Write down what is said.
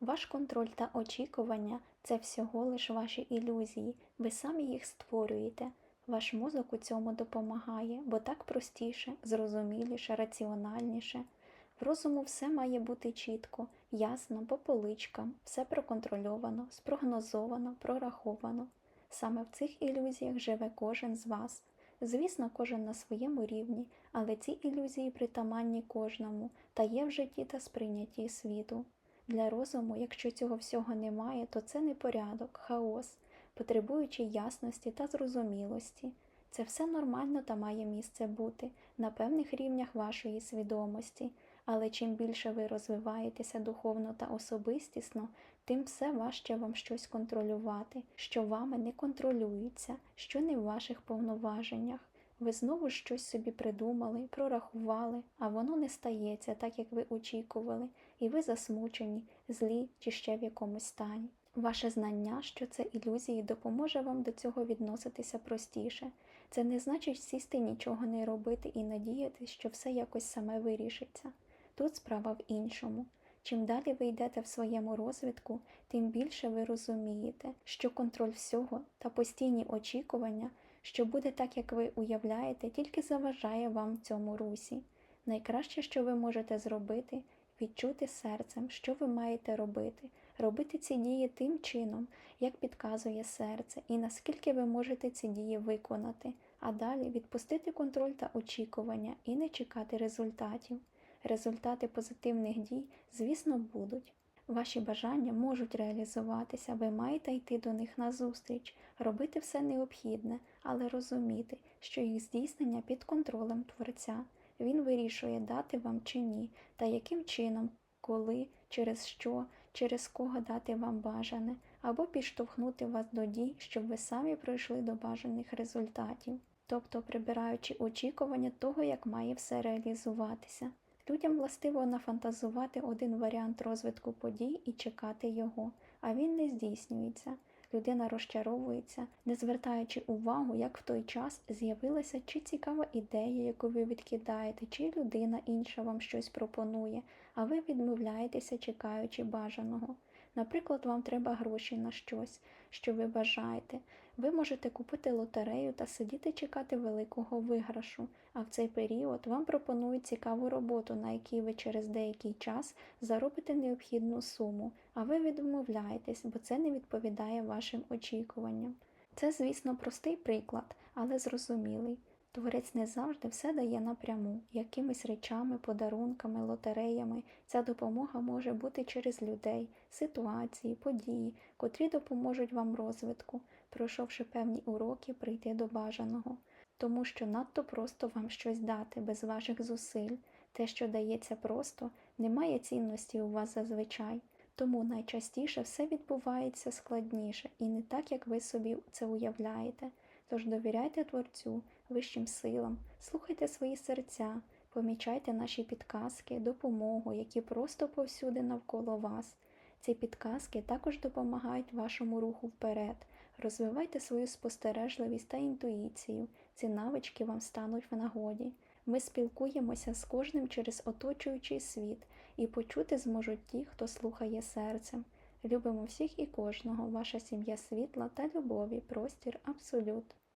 Ваш контроль та очікування це всього лиш ваші ілюзії, ви самі їх створюєте. Ваш мозок у цьому допомагає, бо так простіше, зрозуміліше, раціональніше. В розуму все має бути чітко, ясно, по поличкам, все проконтрольовано, спрогнозовано, прораховано. Саме в цих ілюзіях живе кожен з вас. Звісно, кожен на своєму рівні, але ці ілюзії притаманні кожному та є в житті та сприйнятті світу. Для розуму, якщо цього всього немає, то це непорядок, хаос, потребуючи ясності та зрозумілості. Це все нормально та має місце бути на певних рівнях вашої свідомості, але чим більше ви розвиваєтеся духовно та особистісно, тим все важче вам щось контролювати, що вами не контролюється, що не в ваших повноваженнях. Ви знову щось собі придумали, прорахували, а воно не стається так, як ви очікували, і ви засмучені, злі чи ще в якомусь стані. Ваше знання, що це ілюзії, допоможе вам до цього відноситися простіше. Це не значить сісти нічого не робити і надіятися, що все якось саме вирішиться. Тут справа в іншому. Чим далі ви йдете в своєму розвитку, тим більше ви розумієте, що контроль всього та постійні очікування, що буде так, як ви уявляєте, тільки заважає вам в цьому русі. Найкраще, що ви можете зробити, відчути серцем, що ви маєте робити, робити ці дії тим чином, як підказує серце, і наскільки ви можете ці дії виконати, а далі відпустити контроль та очікування і не чекати результатів. Результати позитивних дій, звісно, будуть. Ваші бажання можуть реалізуватися, ви маєте йти до них назустріч, робити все необхідне, але розуміти, що їх здійснення під контролем Творця. Він вирішує, дати вам чи ні, та яким чином, коли, через що, через кого дати вам бажане, або підштовхнути вас до дій, щоб ви самі прийшли до бажаних результатів, тобто прибираючи очікування того, як має все реалізуватися. Людям властиво нафантазувати один варіант розвитку подій і чекати його, а він не здійснюється. Людина розчаровується, не звертаючи увагу, як в той час з'явилася чи цікава ідея, яку ви відкидаєте, чи людина інша вам щось пропонує, а ви відмовляєтеся, чекаючи бажаного. Наприклад, вам треба гроші на щось, що ви бажаєте. Ви можете купити лотерею та сидіти чекати великого виграшу, а в цей період вам пропонують цікаву роботу, на якій ви через деякий час заробите необхідну суму, а ви відмовляєтесь, бо це не відповідає вашим очікуванням. Це, звісно, простий приклад, але зрозумілий. Творець не завжди все дає напряму, якимись речами, подарунками, лотереями. Ця допомога може бути через людей, ситуації, події, котрі допоможуть вам розвитку, пройшовши певні уроки, прийти до бажаного. Тому що надто просто вам щось дати без ваших зусиль. Те, що дається просто, не має цінності у вас зазвичай. Тому найчастіше все відбувається складніше і не так, як ви собі це уявляєте. Тож довіряйте Творцю, вищим силам, слухайте свої серця, помічайте наші підказки, допомогу, які просто повсюди навколо вас. Ці підказки також допомагають вашому руху вперед. Розвивайте свою спостережливість та інтуїцію. Ці навички вам стануть в нагоді. Ми спілкуємося з кожним через оточуючий світ, і почути зможуть ті, хто слухає серцем. Любимо всіх і кожного, ваша сім'я світла та любові, простір, абсолют.